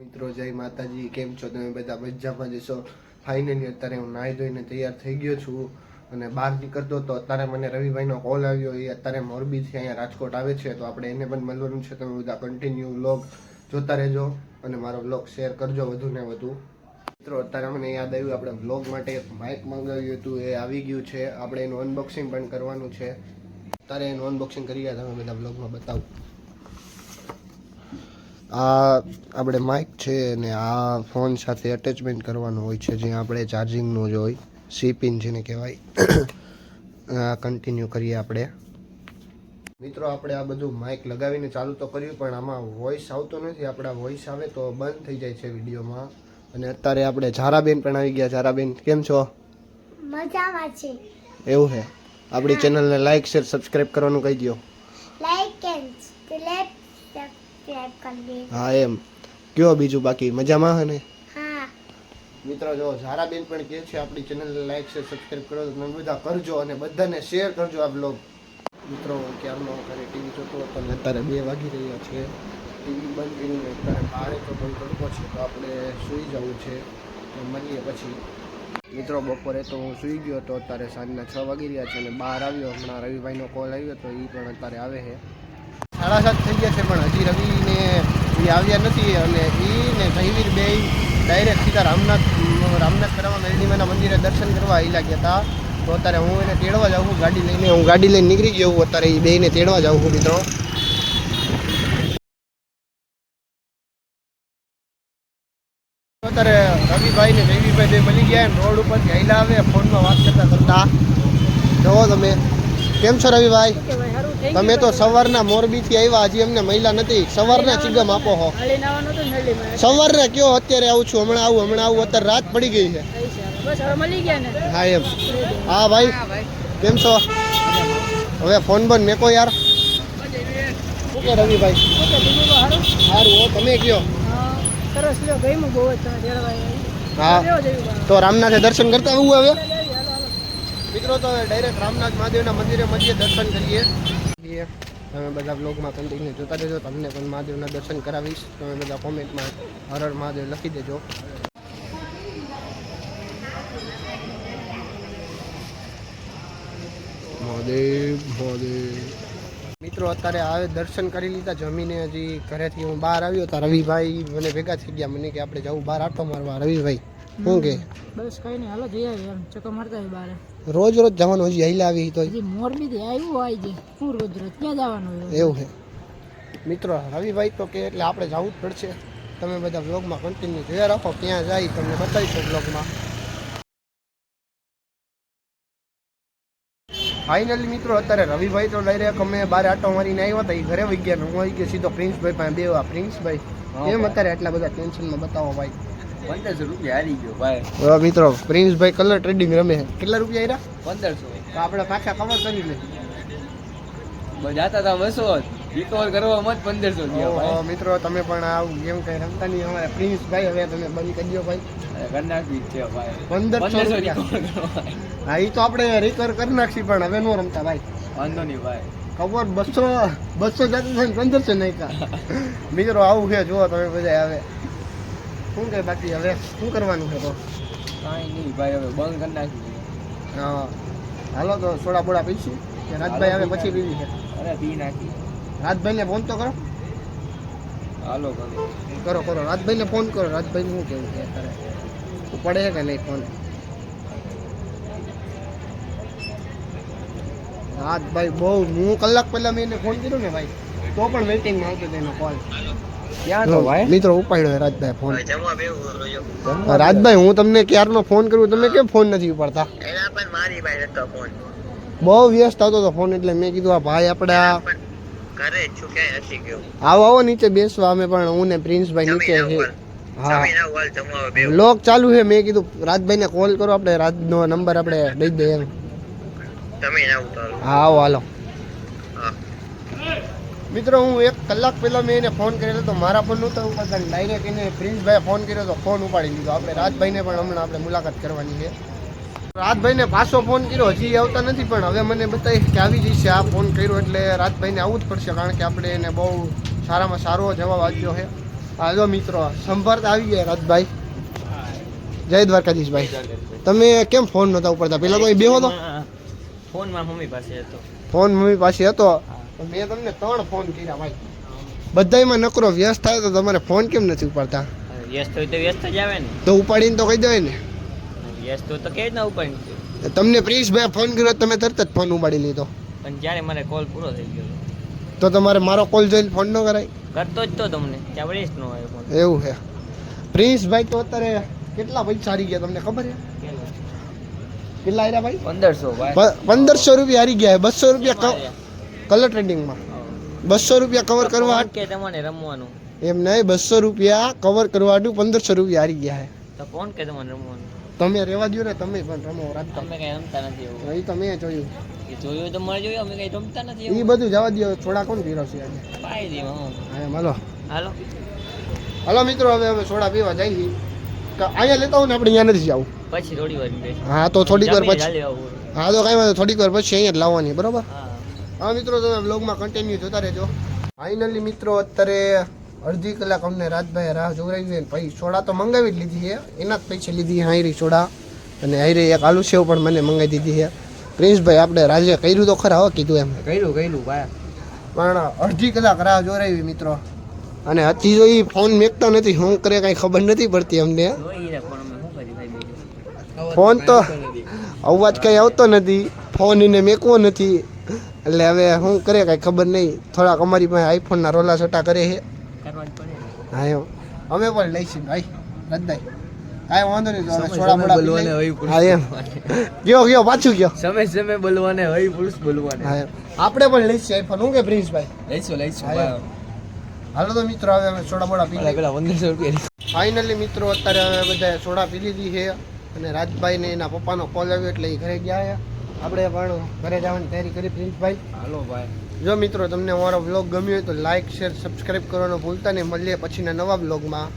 મિત્રો, જય માતાજી. કેમ છો? તમે બધા મજામાં જશો ફાઇનલી અત્યારે હું નાહી ધોઈને તૈયાર થઈ ગયો છું અને બહાર નીકળતો તો અત્યારે મને રવિભાઈનો કોલ આવ્યો. એ અત્યારે મોરબીથી અહીંયા રાજકોટ આવે છે. તો આપણે એને પણ મળવાનું છે. તમે બધા કન્ટિન્યુ વ્લોગ જોતા રહેજો અને મારો વ્લોગ શેર કરજો વધુ ને વધુ. મિત્રો, અત્યારે મને યાદ આવ્યું, આપણે વ્લોગ માટે એક માઇક મંગાવ્યું હતું. એ આવી ગયું છે. આપણે એનું અનબોક્સિંગ પણ કરવાનું છે. અત્યારે એનું અનબોક્સિંગ કરી ગયા તમે બધા વ્લોગમાં બતાવો. આ આપણે માઇક છે અને આ ફોન સાથે અટેચમેન્ટ કરવાનું હોય છે જે આપણે ચાર્જિંગનું જ હોય સી પિન જેને કહેવાય. આ કન્ટિન્યુ કરીએ આપણે. મિત્રો આપણે આ બધું માઇક લગાવીને ચાલુ તો કર્યું પણ આમાં વોઇસ આવતો નથી. આપણા વોઇસ આવે તો બંધ થઈ જાય છે વિડીયોમાં. અને અત્યારે આપણે ઝારાબેન પણ આવી ગયા. ઝારાબેન કેમ છો? મજામાં છે. એવું છે? આપણી ચેનલને લાઈક શેર સબસ્ક્રાઇબ કરવાનું કહી દો લાઈક એન્ડ હા એમ. કયો બીજું બાકી? મજામાં હે ને? હા. મિત્રો જો ઝારાબેન પણ કહે છે આપણી ચેનલને લાઈક શેર સબસ્ક્રાઈબ કરો તો તમે બધા કરજો અને બધાને શેર કરજો આ બ્લોગ મિત્રો ક્યારનો ઘરે ટીવી જોતો હતો અને અત્યારે બે વાગી રહ્યા છે. ટીવી બંધ કરીને અત્યારે બારે તો પણ તડકો છે તો આપણે સૂઈ જવું છે. તો મળીએ પછી. મિત્રો બપોરે તો હું સૂઈ ગયો હતો અત્યારે સાંજના છ વાગી રહ્યા છે અને બહાર આવ્યો. હમણાં રવિભાઈનો કોલ આવ્યો તો એ પણ અત્યારે આવે છે. સાડા સાત થઈ ગયા છે, પણ હજી રવિને એ આવ્યા નથી અને એ ને બે ડાયરેક્ટ સીધા રામનાથ રામનાથ કરવામાં મેરડીમાના મંદિરે દર્શન કરવા આવી ગયા હતા. તો અત્યારે હું એને તેડવા જાઉં છું, ગાડી લઈને, હું ગાડી લઈને નીકળી ગયો હું અત્યારે એ બેને તેડવા જાઉં છું મિત્રો. અત્યારે રવિભાઈ ને જયવીભાઈ બે મળી ગયા, રોડ ઉપર હાઈલા આવે, ફોનમાં વાત કરતા કરતા. જવો તમે. કેમ છો રવિભાઈ? તમે તો સવારના મોરબીથી આવ્યા હજી અમને મહિલા નથી. સવારના ચિગમ આપો હો. સવારના કયો અત્યારે આવું છું? હમણાં આવું હમણાં આવું અત્યારે રાત પડી ગઈ છે. બસ હવે મળી ગયા ને? હા એમ. હા ભાઈ. કેમ છો? હવે ફોન બંધ મેકો યાર. ઓકે રવિભાઈ. સારું. હો તમે કયો? હા, તો રામનાથે દર્શન કરતા આવું હવે? મિત્રો તો ડાયરેક્ટ રામનાથ મહાદેવના મંદિરે મળીએ દર્શન કરીએ. તમે બધા બ્લોગમાં કન્ટિન્યુ જોતા રહેજો. તમને પણ મહાદેવના દર્શન કરાવીશ. તમે બધા કોમેન્ટમાં હર હર મહાદેવ લખી દેજો. મહાદેવ મહાદેવ. મિત્રો અત્યારે આવે દર્શન કરી લીધા. જમીને હજી ઘરેથી હું બહાર આવ્યો તો રવિભાઈ મને ભેગા થઈ ગયા. મને કે આપણે જવું બહાર આટો મારવા. રવિભાઈ શું કે? બસ કઈ નહીં હાલો જઈ આવીએ એમ. ચક્કર મારતા હોય બારે. રોજ રોજ જવાનું હજી અહીં આવી તો. હજી મોરબી થી આવ્યું હોય જે હું રોજ રોજ ક્યાં જવાનું હોય એવું છે. મિત્રો રવિભાઈ તો કે એટલે આપણે જવું જ પડશે. તમે બધા બ્લોગમાં કન્ટિન્યુ જોયા રાખો ક્યાં જાય તમને બતાવીશું બ્લોગમાં ફાઇનલી મિત્રો અત્યારે રવિભાઈ તો ડાયરેક્ટ અમે બાર આટો મારીને આવ્યા હતા એ ઘરે વહી ગયા ને હું આવી ગયો સીધો પ્રિન્સભાઈ પાસે બેવા પ્રિન્સભાઈ. કેમ અત્યારે આટલા બધા ટેન્શનમાં બતાવો ભાઈ? પંદરસો રૂપિયા હારી ગયો ભાઈ. હવે મિત્રો પ્રિન્સભાઈ કલર ટ્રેડિંગ રમે છે. કેટલા રૂપિયા આવ્યા પંદરસો. તો આપણે પાછા કવર કરી લે જાતા હતા બસો રિકવર કરવા મત પંદરસો મિત્રો તમે પણ આવું ગેમ કઈ રમતા નહીં? અમારા પ્રિન્સભાઈ હવે તમે બંધ કરી દો ભાઈ. કરનાખી છે ભાઈ. પંદરસો રૂપિયા. હા એ તો આપણે રિકવર કરી નાખશી પણ હવે નો રમતા ભાઈ. વાંધો નહીં ભાઈ. ખબર બસો બસો જતું થાય પંદરસો નાખ્યા. મિત્રો આવું છે જુઓ તમે બધા હવે. શું કે બાકી હવે શું કરવાનું છે તો? કાંઈ નહીં ભાઈ હવે બંધ કરી નાખી હા. હાલો તો સોડા બોડા પીશું. કે રાજભાઈ આવે પછી પીવી છે. અરે પી નાખી. રાજભાઈને ફોન તો કરો. હાલો કરો. કરો કરો. રાજભાઈને ફોન કરો. રાજભાઈ શું કેવું છે અત્યારે? પડે છે કે નહીં ફોન? રાજભાઈ બહુ હું કલાક પહેલા મેં એને ફોન કર્યો ને ભાઈ તો પણ વેઇટિંગમાં આવતો એનો કોલ મિત્રો ઉપાડ્યો રાજભાઈ ફોન. રાજભાઈ હું તમને ક્યારનો ફોન કરું? તમે કેમ ફોન નથી ઉપાડતા? બહુ વ્યસ્ત આવતો હતો ફોન એટલે મેં કીધું આ ભાઈ આપણે આવો આવો નીચે બેસવા અમે પણ હું ને પ્રિન્સભાઈ નીચે છે હા. લોક ચાલુ છે મેં કીધું રાજભાઈને કોલ કરો આપણે રાજનો નંબર આપણે દઈ દઈએ. એમ હા આવો હાલો. મિત્રો હું એક કલાક પહેલા મેં એને ફોન કર્યો તો મારા ફોન નહોતો ઉપાડતા ડાયરેક્ટ એને પ્રિન્સભાઈએ ફોન કર્યો તો ફોન ઉપાડી લીધો. આપણે રાજભાઈને પણ હમણાં આપણે મુલાકાત કરવાની છે. રાજભાઈને પાછો ફોન કર્યો હજી આવતા નથી પણ હવે મને બતાવી કે આવી જશે આ ફોન કર્યો એટલે રાજભાઈને આવવું જ પડશે કારણ કે આપણે એને બહુ સારામાં સારો જવાબ આપ્યો છે. હાલો મિત્રો સંભાળતા આવી ગયા રાજભાઈ. જય દ્વારકાધીશભાઈ. તમે કેમ ફોન નહોતા ઉપડતા? પેલા તો અહીં બેહો તો. ફોન મારા મમ્મી પાસે હતો. ફોન મમ્મી પાસે હતો? મેં તમને ત્રણ ફોન કર્યા ભાઈ. બધાયમાં નકરો વ્યસ્ત થાય તો તમારે ફોન કેમ નથી ઉપાડતા? વ્યસ્ત હોય તો વ્યસ્ત જ આવે ને. તો ઉપાડીને તો કહી દેવાય ને. વ્યસ્ત હોય તો કે જ ના ઉપાડી તમને પ્રિન્સભાઈ ફોન કર્યો તમે તરત જ ફોન ઉપાડી લીધો. પણ જ્યારે મારે કોલ પૂરો થઈ ગયો. તો તમારે મારો કોલ જોઈને ફોન ન કરાય? કરતો જ તો તમને વળી જ ન ફોન એવું છે. પ્રિન્સભાઈ તો અત્યારે કેટલા પૈસા હારી ગયા તમને ખબર છે? કેટલા? હાર્યા ભાઈ? પંદરસો પંદરસો રૂપિયા હારી ગયા બસો રૂપિયા કલર ટ્રેડિંગમાં બસો રૂપિયા કવર કરવા કે તમને રમવાનું? એમ નહીં બસો રૂપિયા કવર કરવા હાટુ પંદરસો રૂપિયા હારી ગયા છે તો કોણ કે તમને રમવાનું? તમે રહેવા દો ને તમે પણ રમો રાત અમે કઈ રમતા નથી એવું. એ તો જોયું. જોયું તો મારે જોયું અમે કઈ રમતા નથી એ બધું જવા દો થોડા કોણ પીરો છે આજે? પાઈ દે હું. હા હાલો. હાલો. હાલો મિત્રો હવે અમે થોડા પીવા જઈએ. અહીંયા લેતા હું ને આપણે અહીંયા નથી જવું. પછી થોડી વાર હા તો થોડીક વાર પછી. હા તો કાંઈ વાંધો થોડીક વાર પછી અહીંયા જ લાવવાની બરોબર? હા મિત્રો તમે બ્લોગમાં કન્ટિન્યુ જોતા રહેજો. ફાઇનલી મિત્રો અત્યારે અડધી કલાક અમને રાજભાઈ રાહ જોવરાવી છે પછી સોડા તો મંગાવી જ લીધી છે. એના જ પૈસે લીધી હાયરી સોડા. અને હાયરી એક આલુ સેવ પણ મને મંગાવી દીધી છે. પ્રિન્સભાઈ આપણે રાજે કર્યું તો ખરા હો કીધું એમ. કર્યું કર્યું ભાઈ. પણ અડધી કલાક રાહ જોરાવી મિત્રો. અને હજી તો એ ફોન મેકતો નથી શું કરે કાંઈ ખબર નથી પડતી અમને. ભાઈ ફોન તો અવાજ કંઈ આવતો નથી. ફોન એને મેકવો નથી. એટલે હવે શું કરે કાંઈ ખબર નહીં. થોડાક અમારી પાસે આઈફોનના રોલા છટા કરે છે. હા એમ. અમે પણ લઈશું. ભાઈ રદ્દાઈ કાંઈ વાંધો નહીં તો છોડા પી બોલવાને હોય પુરુષ હા એમ. કયો કયો પાછું કયો સમય સમય બોલવાને હોય પુરુષ બોલવાને. હા એમ. આપણે પણ લઈશું આઈફોન હું કે પ્રિન્સભાઈ? લઈશું લઈશું હાલો તો મિત્રો હવે અમે સોડા મોડા પી પેલા પંદરસો રૂપિયા ફાઇનલી મિત્રો અત્યારે હવે બધા સોડા પી લીધી છે. અને રાજભાઈ ને એના પપ્પાનો કોલ આવ્યો એટલે એ ઘરે ગયા આપણે પણ ઘરે જવાની તૈયારી કરી. પ્રિન્સભાઈ. હાલો ભાઈ. જો મિત્રો તમને અમારો બ્લોગ ગમ્યો હોય તો લાઇક શેર સબસ્ક્રાઈબ કરવાનો ભૂલતા નહીં. મળીએ પછીના નવા બ્લોગમાં